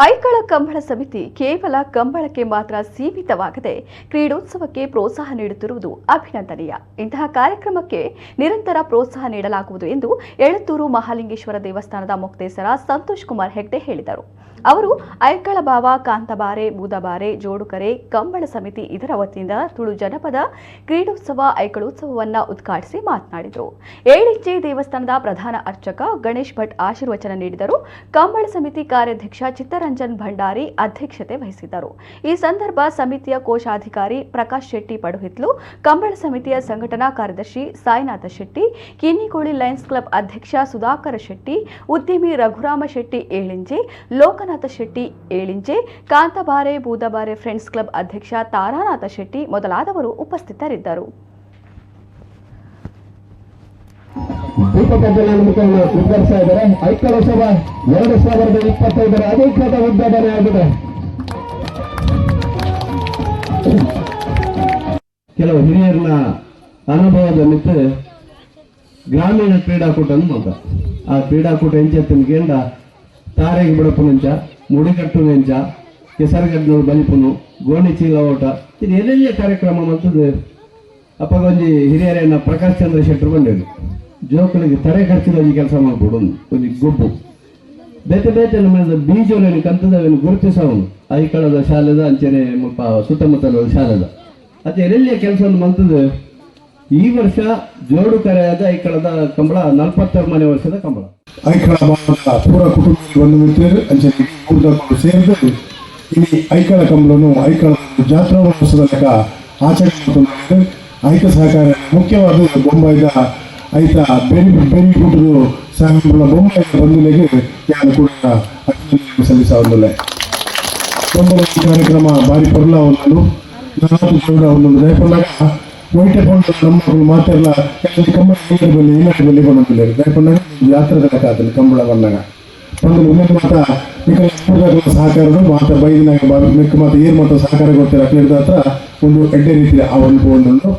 ಐಕಳ ಕಂಬಳ ಸಮಿತಿ ಕೇವಲ ಕಂಬಳಕ್ಕೆ ಮಾತ್ರ ಸೀಮಿತವಾಗದೆ ಕ್ರೀಡೋತ್ಸವಕ್ಕೆ ಪ್ರೋತ್ಸಾಹ ನೀಡುತ್ತಿರುವುದು ಅಭಿನಂದನೀಯ. ಇಂತಹ ಕಾರ್ಯಕ್ರಮಕ್ಕೆ ನಿರಂತರ ಪ್ರೋತ್ಸಾಹ ನೀಡಲಾಗುವುದು ಎಂದು ಎಳತ್ತೂರು ಮಹಾಲಿಂಗೇಶ್ವರ ದೇವಸ್ಥಾನದ ಮುಕ್ತೇಸರ ಸಂತೋಷ್ ಕುಮಾರ್ ಹೆಗ್ಡೆ ಹೇಳಿದರು. ಅವರು ಐಕಳ ಬಾವ, ಕಾಂತಬಾರೆ, ಬೂದಬಾರೆ, ಜೋಡುಕರೆ, ಕಂಬಳ ಸಮಿತಿ ಇದರ ವತಿಯಿಂದ ತುಳು ಜನಪದ ಕ್ರೀಡೋತ್ಸವ ಐಕಳೋತ್ಸವವನ್ನು ಉದ್ಘಾಟಿಸಿ ಮಾತನಾಡಿದರು. ಏಳಿಂಚೆ ದೇವಸ್ಥಾನದ ಪ್ರಧಾನ ಅರ್ಚಕ ಗಣೇಶ್ ಭಟ್ ಆಶೀರ್ವಚನ ನೀಡಿದರು. ಕಂಬಳ ಸಮಿತಿ ಕಾರ್ಯಾಧ್ಯಕ್ಷ ಚಿತ್ತರಂಜನ್ ಭಂಡಾರಿ ಅಧ್ಯಕ್ಷತೆ ವಹಿಸಿದ್ದರು. ಈ ಸಂದರ್ಭ ಸಮಿತಿಯ ಕೋಶಾಧಿಕಾರಿ ಪ್ರಕಾಶ್ ಶೆಟ್ಟಿ ಪಡುಹಿತ್ಲು, ಕಂಬಳ ಸಮಿತಿಯ ಸಂಘಟನಾ ಕಾರ್ಯದರ್ಶಿ ಸಾಯಿನಾಥ ಶೆಟ್ಟಿ ಕಿನ್ನಿಕೋಳಿ ಲಯನ್ಸ್ ಕ್ಲಬ್ ಅಧ್ಯಕ್ಷ ಸುಧಾಕರ ಶೆಟ್ಟಿ, ಉದ್ಯಮಿ ರಘುರಾಮ ಶೆಟ್ಟಿ ಏಳಿಂಜೆ, ಲೋಕನಾಥ ಶೆಟ್ಟಿ ಏಳಿಂಜೆ, ಕಾಂತಬಾರೆ ಬೂದಬಾರೆ ಫ್ರೆಂಡ್ಸ್ ಕ್ಲಬ್ ಅಧ್ಯಕ್ಷ ತಾರಾನಾಥ ಶೆಟ್ಟಿ ಮೊದಲಾದವರು ಉಪಸ್ಥಿತರಿದ್ದರು. ದೀಪ ಪ್ರಜ್ವಲನ ಮುಖವನ್ನು ಉದ್ಘಾಟಿಸ್ತಾ ಇದ್ದಾರೆ. ಐಕ್ಯೋತ್ಸವ ಎರಡು ಸಾವಿರದ ಇಪ್ಪತ್ತೈದರ ಅಧಿಕೃತ ಉದ್ಘಾಟನೆ ಆಗಿದೆ. ಕೆಲವು ಹಿರಿಯರನ್ನ ಅನುಭವದ ಮಿತ್ತು ಗ್ರಾಮೀಣ ಕ್ರೀಡಾಕೂಟ ಅಂತ ಆ ಕ್ರೀಡಾಕೂಟ ಎಂಚೆತ್ತಿನ ಗೇಂಡ ತಾರೆಗೆ ಬಿಡಪುನಂಚ ಮುಡಿಕಟ್ಟು ನೆಂಚ ಕೆಸರುಗಡ್ನೂರು ಬಲಿಪುನು, ಗೋಣಿ ಚೀಲ ಓಟ, ಇದು ಎಲ್ಲೆಲ್ಲ ಕಾರ್ಯಕ್ರಮ ಮತ್ತದು ಅಪ್ಪಗೊಂಜಿ ಹಿರಿಯರನ್ನ ಪ್ರಕಾಶ್ ಚಂದ್ರ ಶೆಟ್ಟರು ಬಂದಿರು ಜೋಕುಲಿಗೆ ತರೆ ಖರ್ಚಿದ ಈ ಕೆಲಸ ಮಾಡ್ಬೋದು ಒಂದು ಗುಬ್ಬು. ಬೇತೆ ಬೇತೆ ನಮ್ಮ ಬೀಜೋಲೇನು ಕಂತದವನು ಗುರುತಿಸವನು ಐಕಳದ ಶಾಲೆದ ಅಂಚನೆ ಸುತ್ತಮುತ್ತಲ ಶಾಲೆದ. ಅದೇ ಎಲ್ಲೆಲ್ಲಿಯ ಕೆಲಸವನ್ನು ಮಲ್ತದ? ಈ ವರ್ಷ ಜೋಡು ಕರೆಯಾದ ಐಕಳದ ಕಂಬಳ ನಲವತ್ತಾರು ಮನೆ ವರ್ಷದ ಕಂಬಳ. ಐಕಳ ಪೂರ ಕುಟುಂಬಕ್ಕೆ ಬಂದು ನಿಂತಿರು ಅಂಚನೆ ಸೇರಿದು ಇಲ್ಲಿ ಐಕಳ ಕಂಬಳನು ಐಕಳ ಜಾತ್ರಾ ಮಹೋತ್ಸವದ ಲೆಕ್ಕ ಆಚರಣೆ ಐಕ ಸಹಕಾರ ಮುಖ್ಯವಾದ ಬೊಂಬಾಯಿದ ಐತ ಬೆನ್ ಬೆರಿ ಗುಡ್ರು ಸಾಗಂಬಳ ಬೊಮ್ಮೆ ಬಂಧುಲೆಗೆ ಯಾರು ಕೂಡ ಅಭಿನಂದನೆ ಸಲ್ಲಿಸಲ್ಲ ಬೊಂಬಳ ಕಾರ್ಯಕ್ರಮ, ಭಾರಿ ಪರ್ಲ ಒಂದು ನಾಲ್ಕು ಕೂಡ ಒಂದು ದಯಪಲ್ಲಾಗ ವೈಟೆ ಕೊಂಡು ನಮ್ಮ ಮಾತೆಲ್ಲ ಕಂಬಳ ಬಲ್ಲಿ ಇನ್ನೊಂದು ಬಲ್ಲಿ ಬಂದಿಲ್ಲ ಯಾತ್ರೆ ಜಾತ್ರೆ ಕಾತಲ್ಲಿ ಕಂಬಳ ಬಂದಾಗ. ಒಂದು ಮೆಕ್ಕ ಮಾತ ಮಿಕ್ಕ ಸಹಕಾರದ ಮಾತ ಬೈದಿನಾಗ ಮಿಕ್ಕ ಮಾತ ಏನು ಮಾತ ಸಹಕಾರ ಕೊಡ್ತಾರೆ ಅಕ್ಲಿಡ್ದ ಹತ್ರ ಒಂದು ಎಡ್ಡೆ ರೀತಿಯ ಆ ಒಂದು ಒಂದು